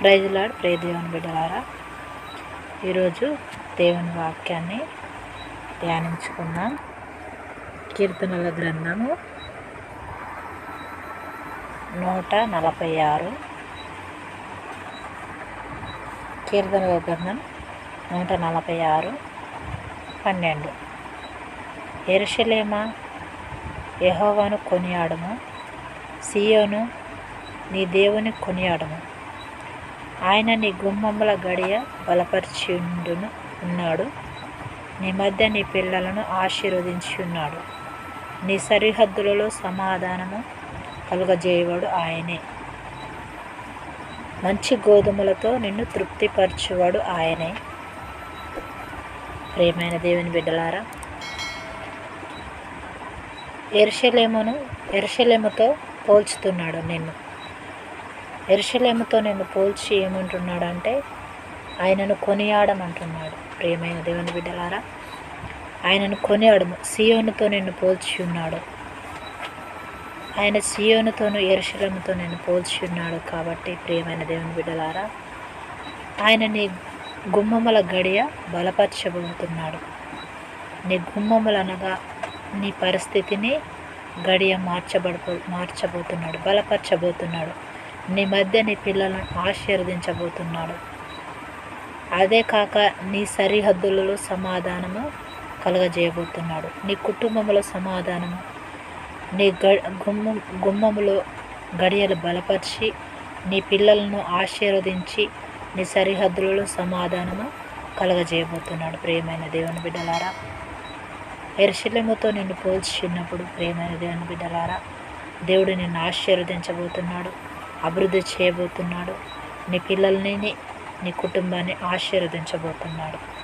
Praise lord ప్రే దేవుని బిడ్డలారా ఈరోజు దేవుని వాక్యాన్ని ధ్యానించుకుందాం. కీర్తనల గ్రంథము నూట నలభై ఆరు. కీర్తనల గ్రంథం నూట నలభై ఆరు పన్నెండు. ఎరుషలేమా యహోవాను కొనియాడము సియోను నీ దేవుని కొనియాడము. ఆయన నీ గుమ్మముల గడియ బలపరిచిండును ఉన్నాడు. నీ మధ్య నీ పిల్లలను ఆశీర్వదించి ఉన్నాడు నీ సరిహద్దులలో సమాధానము కలుగజేయవాడు ఆయనే. మంచి గోధుమలతో నిన్ను తృప్తిపరచువాడు ఆయనే. ప్రేమైన దేవుని బిడ్డలారా ఎరుషలేమును ఎరుషలేముతో పోల్చుతున్నాడు నిన్ను. ఎరుషలేముతో నేను పోల్చి ఏమంటున్నాడంటే ఆయనను కొనియాడమంటున్నాడు. ప్రియమైన దేవుని బిడ్డలారా ఆయనను కొనియాడము. సియోనుతో నిన్ను పోల్చి ఉన్నాడు. ఆయన సియోనుతోను ఎరుషలేముతో నిన్ను పోల్చి ఉన్నాడు కాబట్టి ప్రియమైన దేవుని బిడ్డలారా ఆయన నీ గుమ్మముల గడియ బలపరచబోతున్నాడు. నీ గుమ్మములు అనగా నీ పరిస్థితిని గడియ మార్చబడబో మార్చబోతున్నాడు బలపరచబోతున్నాడు. నీ మధ్య నీ పిల్లలను ఆశీర్వదించబోతున్నాడు. అదే కాక నీ సరిహద్దులలో సమాధానము కలగజేయబోతున్నాడు. నీ కుటుంబంలో సమాధానము నీ గ గుమ్మ గుమ్మములో గడియలు బలపరిచి నీ పిల్లలను ఆశీర్వదించి నీ సరిహద్దులలో సమాధానము కలగజేయబోతున్నాడు. ప్రియమైన దేవుని బిడ్డలారా ఎరుశల్యముతో నిన్ను పోల్చినప్పుడు ప్రియమైన దేవుని బిడ్డలారా దేవుడు నిన్ను ఆశీర్వదించబోతున్నాడు. అభివృద్ధి చేయబోతున్నాడు. నీ పిల్లల్ని నీ కుటుంబాన్ని ఆశీర్వదించబోతున్నాడు.